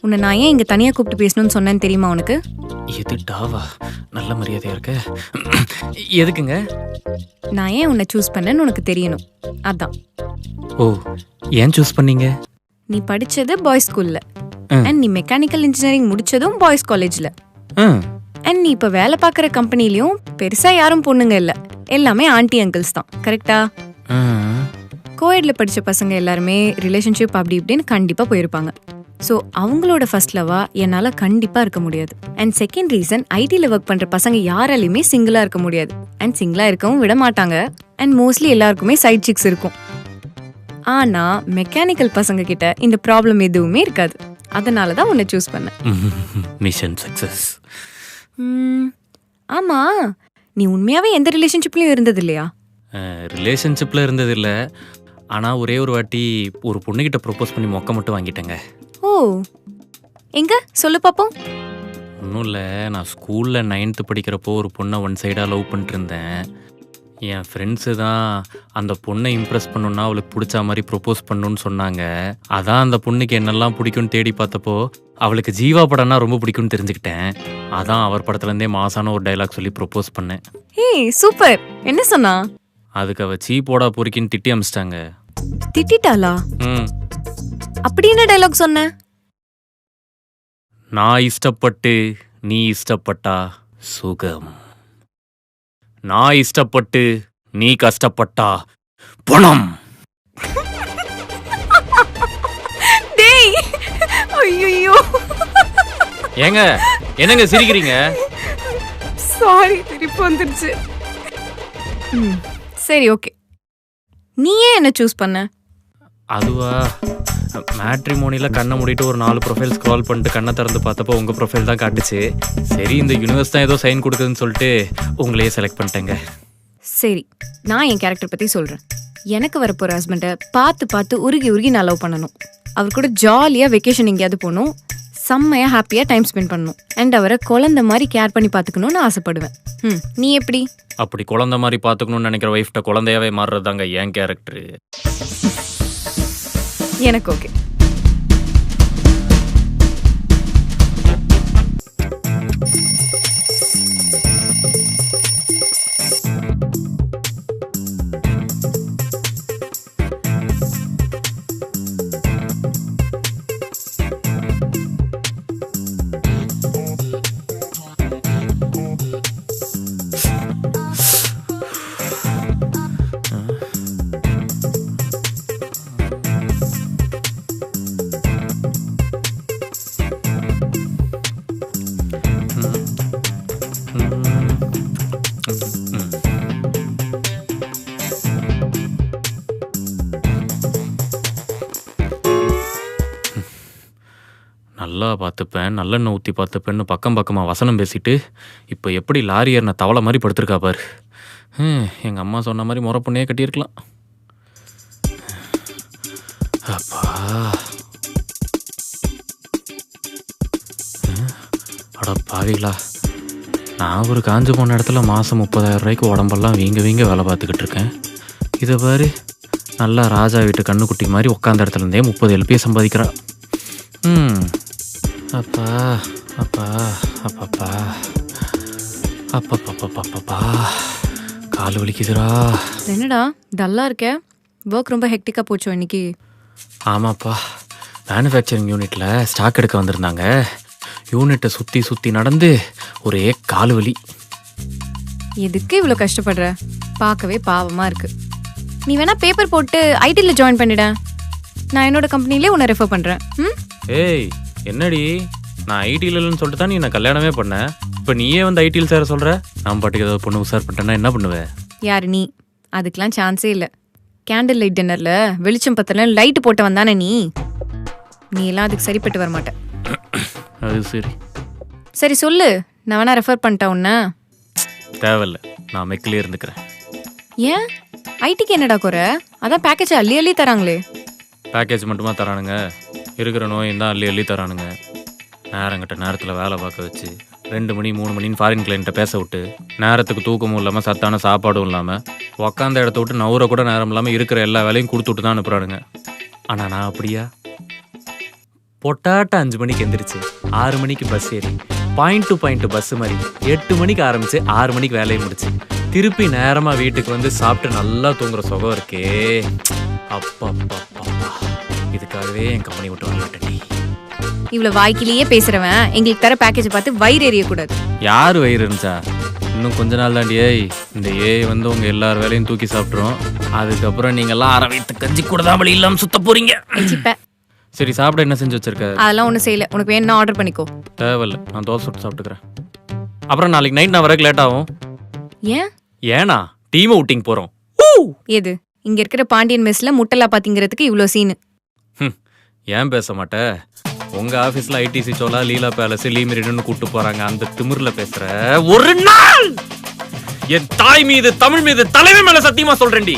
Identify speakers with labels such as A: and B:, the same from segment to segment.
A: உன்னை நான் ஏன் இங்க தனியா கூப்பிட்டு பேசணும்னு சொன்னேன்னு தெரியுமா உனக்கு?
B: எது டாவா நல்ல மரியாதையா இருக்க. எதுக்குங்க?
A: நான் ஏன் உன்னை சூஸ் பண்ணேன்னு உனக்கு தெரியணும். அதான்.
B: ஓ ஏன் சூஸ் பண்ணீங்க?
A: நீ படிச்சது பாய்ஸ் ஸ்கூல்ல. அண்ட் நீ மெக்கானிக்கல் இன்ஜினியரிங் முடிச்சதும் பாய்ஸ் காலேஜ்ல அண்ட் நீ இப்ப வேலை பார்க்குற கம்பெனிலயும் பெருசா யாரும் பொண்ணுங்க இல்ல. எல்லாமே ஆன்ட்டி அங்கிள்ஸ் தான். கரெக்டா. கோஎட்ல படிச்ச பசங்க எல்லாருமே ரிலேஷன்ஷிப் அப்படி இப்படின்னு கண்டிப்பா போயிருப்பாங்க. ஸோ அவங்களோட ஃபர்ஸ்ட் லவா என்னால கண்டிப்பா இருக்க முடியாது. அண்ட் செகண்ட் ரீசன் ஐடில ஒர்க் பண்ற பசங்க யாராலையுமே சிங்கிளா இருக்க முடியாது. அண்ட் சிங்கிளா இருக்கவும் விட மாட்டாங்க. அண்ட் மோஸ்ட்லி எல்லாருக்குமே சைட் சிக்ஸ் இருக்கும். ஆனா மெக்கானிக்கல் பசங்க கிட்ட இந்த ப்ராப்ளம் எதுவுமே இருக்காது. அதனால தான் உன்னை சூஸ் பண்ணேன்.
B: மிஷன் சக்சஸ்
A: ம், ஆமா. நீ உண்மையாவே எந்த ரிலேஷன்ஷிப்லயும் இருந்தது இல்லையா?
B: ரிலேஷன்ஷிப்பில் இருந்தது இல்லை. ஆனால் ஒரே ஒரு வாட்டி ஒரு பொண்ணுகிட்ட ப்ரொப்போஸ் பண்ணி மொக்க மட்டும் வாங்கிட்டேங்க.
A: எங்க? சொல்லு பாப்போம்.
B: ஒன்றும் இல்லை நான் ஸ்கூலில் நைன்த்து படிக்கிறப்போ ஒரு பொண்ணை ஒன் சைடாக லவ் பண்ணிட்டு இருந்தேன் என் ஃப்ரெண்ட்ஸு தான் அந்த பொண்ணை இம்ப்ரெஸ் பண்ணணுன்னா அவளுக்கு பிடிச்ச மாதிரி ப்ரொப்போஸ் பண்ணணும்னு சொன்னாங்க. அதான் அந்த பொண்ணுக்கு என்னெல்லாம் பிடிக்கும்னு தேடி பார்த்தப்போ அவளுக்கு ஜீவா படம்னா ரொம்ப பிடிக்கும்னு தெரிஞ்சுக்கிட்டேன். அதான் அவர் படத்துலேருந்தே மாசான ஒரு டைலாக் சொல்லி ப்ரொப்போஸ் பண்ணேன்.
A: ஏய் சூப்பர். என்ன சொன்னா?
B: அதுக்கு அவள் சீப்போடா பொறுக்கின்னு திட்டி அமிச்சிட்டாங்க.
A: திட்டிட்டாளா?
B: ம்.
A: அப்படி என்ன டைலாக் சொன்ன?
B: நான் இஷ்டப்பட்டு நீ இஷ்டப்பட்டா சுகம். நான் இஷ்டப்பட்டு நீ கஷ்டப்பட்டா பணம்.
A: டேய்! ஐயோ
B: ஏங்க என்னங்க சிரிக்கிறீங்க?
A: சாரி திருப்பி வந்துருச்சு. சரி ஓகே. நீ ஏன் என்ன சூஸ் பண்ண?
B: அதுவா? மேட்ரிமோனியில் கண்ணை மூடிட்டு ஒரு நாலு ப்ரொஃபைல் ஸ்க்ரால் பண்ணிட்டு கண்ணை திறந்து பார்த்தப்போ உங்கள் ப்ரொஃபைல் தான் காட்டுச்சு. சரி இந்த யூனிவர்ஸ் தான் ஏதோ சைன் கொடுக்குதுன்னு சொல்லிட்டு உங்களையே செலக்ட் பண்ணிட்டேங்க.
A: சரி நான் என் கேரக்டர் பத்தி சொல்றேன். எனக்கு வரப்போற ஹஸ்பண்டை பார்த்து பார்த்து உருகி உருகி நான் லவ் பண்ணணும். அவர் கூட ஜாலியா வெக்கேஷன் எங்கேயாவது போகணும். செம்மையா ஹாப்பியா டைம் ஸ்பெண்ட் பண்ணணும். அண்ட் அவரை குழந்தை மாதிரி கேர் பண்ணி பார்த்துக்கணும்னு ஆசைப்படுவேன். ம் நீ எப்படி?
B: அப்படி குழந்தை மாதிரி பார்த்துக்கணும்னு நினைக்கிற ஒய்ஃப்ட்ட குழந்தையாவே மாறுறது தாங்க என் கேரக்டரு
A: எனக்கு ஓகே
B: நல்லா பார்த்துப்பேன் நல்லெண்ணெய் ஊற்றி பார்த்துப்பேன்னு பக்கம் பக்கமாக வசனம் பேசிட்டு இப்போ எப்படி லாரி ஏறின தவளை மாதிரி படுத்திருக்கா பாரு. எங்கள் அம்மா சொன்ன மாதிரி முறை பொண்ணையே கட்டியிருக்கலாம். அப்பா. அட பாவிகளா. நான் ஒரு காஞ்சு போன இடத்துல மாதம் முப்பதாயிரம் ரூபாய்க்கு உடம்பெல்லாம் வீங்க வீங்க வேலை பார்த்துக்கிட்டு இருக்கேன். இதை பாரு நல்லா ராஜா வீட்டு கண்ணுக்குட்டி மாதிரி உட்காந்த இடத்துல இருந்தே முப்பது எல்பியை சம்பாதிக்கிறா. ம் அப்பா அப்பா அப்பப்பா. அப்பப்பப்பப்பப்பா கால் வலிக்குதுடா.
A: என்னடா டல்லா இருக்க? ஒர்க் ரொம்ப ஹெக்டிக்கா போச்சோ இன்னைக்கு?
B: ஆமாப்பா. மேனுஃபேக்சரிங் யூனிட்டில் ஸ்டாக் எடுக்க வந்திருந்தாங்க. யூனிட்டை சுற்றி சுற்றி நடந்து ஒரே கால் வலி.
A: எதுக்கு இவ்வளோ கஷ்டப்படுற? பார்க்கவே பாவமா இருக்கு. நீ வேணா பேப்பர் போட்டு ஐடியில் ஜாயின் பண்ணிட. நான் என்னோட கம்பெனிலே உன்னை ரெஃபர் பண்றேன். ம்?
B: ஏய் என்னடி நான் ஐடியில் இல்லைன்னு சொல்லிட்டு தான் நீ நான் கல்யாணமே பண்ணேன் இப்போ நீயே வந்து ஐடியில் சேர சொல்கிற நான் பாட்டுக்கு ஏதாவது பொண்ணு உசார் பண்ணிட்டேன்னா என்ன பண்ணுவேன்
A: யாரு நீ? அதுக்கெல்லாம் சான்ஸே இல்லை. கேண்டில் லைட் டின்னர்ல வெளிச்சம் பத்தல லைட் போட்டு வந்தானே நீ? நீ எல்லாம் அதுக்கு சரிப்பட்டு வர மாட்ட
B: அது சரி.
A: சரி சொல்லு நான் வேணா ரெஃபர் பண்ணிட்டேன் உன்ன?
B: தேவையில்ல நான் மெக்கிலே இருந்துக்கிறேன்.
A: ஏன்? ஐடிக்கு என்னடா குறை? அதான் பேக்கேஜ் அள்ளி அள்ளி தராங்களே.
B: பேக்கேஜ் மட்டுமா தரானுங்க? இருக்கிற நோயும் தான் அள்ளி அள்ளி தரானுங்க. நேரங்கிட்ட நேரத்தில் வேலை பார்க்க வச்சு ரெண்டு மணி மூணு மணின்னு ஃபாரின் கிளைண்ட்டை பேச விட்டு நேரத்துக்கு தூக்கமும் இல்லாமல் சத்தான சாப்பாடும் இல்லாமல் உக்காந்த இடத்த விட்டு நவுற கூட நேரம் இல்லாமல் இருக்கிற எல்லா வேலையும் கொடுத்துட்டு தான் அனுப்புகிறானுங்க ஆனால் நான் அப்படியா? பொட்டாட்ட அஞ்சு மணிக்கு எந்திரிச்சு ஆறு மணிக்கு பஸ் ஏறி பாயிண்ட் டு பாயிண்ட் பஸ் மாதிரி எட்டு மணிக்கு ஆரம்பிச்சு ஆறு மணிக்கு வேலையை முடிச்சு திருப்பி நேரமாக வீட்டுக்கு வந்து சாப்பிட்டு நல்லா தூங்குற சுகம் இருக்கே. அப்பா அப்பா அப்பா இதுக்காகவே என் கம்பெனி விட்டு வரமாட்டேன்
A: இவ்வளவு வாய்க்கிலேயே பேசுறவன் எங்களுக்கு தர பேக்கேஜ் பார்த்து வயிறு எறியக்கூடாது
B: யார் வயிறு இருந்துச்சா? இன்னும் கொஞ்ச நாள் தாண்டி ஏய் இந்த ஏய் வந்து உங்க எல்லார் வேலையும் தூக்கி சாப்பிட்ரும் அதுக்கப்புறம் நீங்க எல்லாம் அரை வயிற்று கஞ்சி கூட தான் வழி இல்லாம சுத்த போறீங்க.
A: சிப்ப
B: சரி சாப்பிட என்ன செஞ்சு வச்சிருக்க?
A: அதெல்லாம் ஒன்றும் செய்யல. உனக்கு வேணும்னா ஆர்டர் பண்ணிக்கோ.
B: தேவையில்ல. நான் தோசை சுட்டு சாப்பிட்டுக்கிறேன். அப்புறம் நாளைக்கு நைட் நான் வரக்கு லேட் ஆகும்.
A: ஏன்?
B: ஏனா டீம் அவுட்டிங் போறோம்.
A: எது? இங்க இருக்கிற பாண்டியன் மெஸ்ல முட்டலா பாத்திங்கிறதுக்கு இவ்ளோ சீனு
B: ஏன் பேச மாட்ட? உங்க ஆபீஸ்ல ஐடிசி சோலா லீலா பேலஸ் லீமிரிடுன்னு கூட்டு போறாங்க. அந்த திமிர்ல பேசுற ஒரு நாள்! என் தாய் மீது தமிழ் மீது தலைமை மேல சத்தியமா சொல்றேன்டி.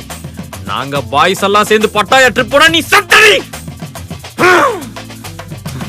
B: நாங்க பாய்ஸ் எல்லாம் சேர்ந்து பட்டாயா ட்ரிப் போனா நீ சத்தடி